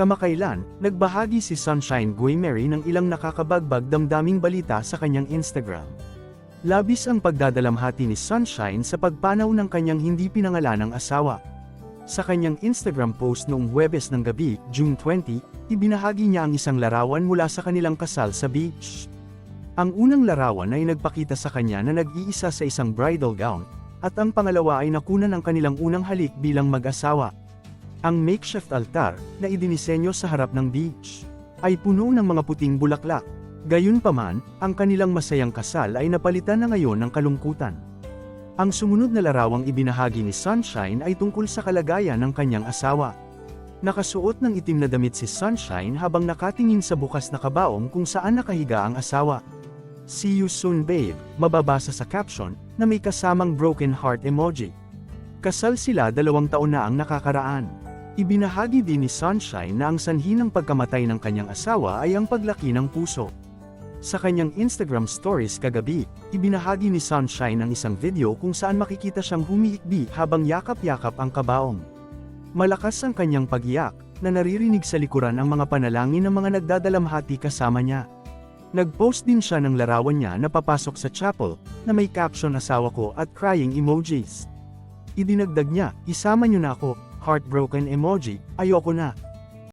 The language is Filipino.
Kamakailan, nagbahagi si Sunshine Guimeri ng ilang nakakabagbag damdaming balita sa kanyang Instagram. Labis ang pagdadalamhati ni Sunshine sa pagpanaw ng kanyang hindi pinangalanang asawa. Sa kanyang Instagram post noong Huwebes ng gabi, June 20, ibinahagi niya ang isang larawan mula sa kanilang kasal sa beach. Ang unang larawan ay nagpakita sa kanya na nag-iisa sa isang bridal gown, at ang pangalawa ay nakunan ang kanilang unang halik bilang mag-asawa. Ang makeshift altar, na idinisenyo sa harap ng beach, ay puno ng mga puting bulaklak. Gayunpaman, ang kanilang masayang kasal ay napalitan na ngayon ng kalungkutan. Ang sumunod na larawang ibinahagi ni Sunshine ay tungkol sa kalagayan ng kanyang asawa. Nakasuot ng itim na damit si Sunshine habang nakatingin sa bukas na kabaong kung saan nakahiga ang asawa. See you soon babe, mababasa sa caption, na may kasamang broken heart emoji. Kasal sila dalawang taon na ang nakakaraan. Ibinahagi din ni Sunshine na ang sanhi ng pagkamatay ng kanyang asawa ay ang paglaki ng puso. Sa kanyang Instagram stories kagabi, ibinahagi ni Sunshine ang isang video kung saan makikita siyang humiikbi habang yakap-yakap ang kabaong. Malakas ang kanyang pagiyak, na naririnig sa likuran ang mga panalangin ng mga nagdadalamhati kasama niya. Nag-post din siya ng larawan niya na papasok sa chapel, na may caption asawa ko at crying emojis. Idinagdag niya, isama niyo na ako, heartbroken emoji, ayoko na,